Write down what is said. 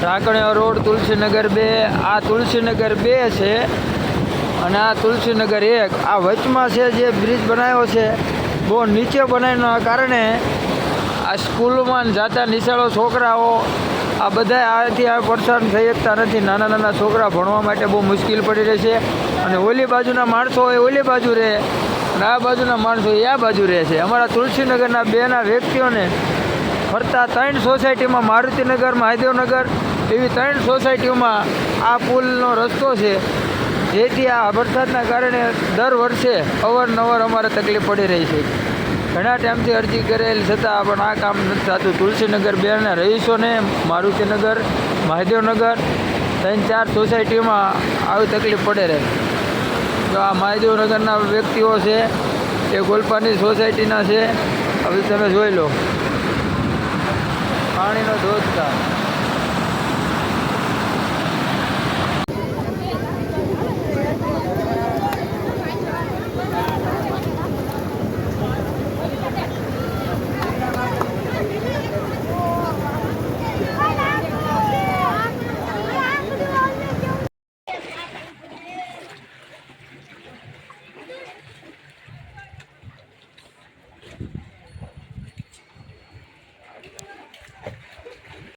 ઢાંકણીયા road, તુલસીનગર બે, આ તુલસીનગર બે છે અને આ તુલસીનગર એક. આ વચમાં છે જે બ્રિજ બનાવ્યો છે, બહુ નીચે બનાવવાના કારણે આ સ્કૂલમાં જાતા નિશાળો છોકરાઓ, આ બધા આથી આ પરેશાન થઈ શકતા નથી. નાના નાના છોકરા ભણવા માટે બહુ મુશ્કેલ પડી રહે છે અને ઓલી બાજુના માણસો હોય ઓલી બાજુ રહે અને આ બાજુના માણસો એ આ બાજુ રહે છે. અમારા તુલસીનગરના બેના વ્યક્તિઓને ફરતા ત્રણ સોસાયટીમાં મારુતિનગર, મહાદેવનગર એવી ત્રણ સોસાયટીઓમાં આ પુલનો રસ્તો છે. જેથી આ વરસાદના કારણે દર વર્ષે અવારનવાર અમારે તકલીફ પડી રહી છે. ઘણા ટાઈમથી અરજી કરેલ છતાં પણ આ કામ નથી થતું. તુલસીનગર બેના રહીશોને મારુતિનગર, મહાદેવનગર ત્રણ ચાર સોસાયટીમાં આવી તકલીફ પડે રહે. તો આ મહાદેવનગરના વ્યક્તિઓ છે, એ ગોલપાની સોસાયટીના છે. હવે તમે જોઈ લો. પાણીનો ધોધકાર.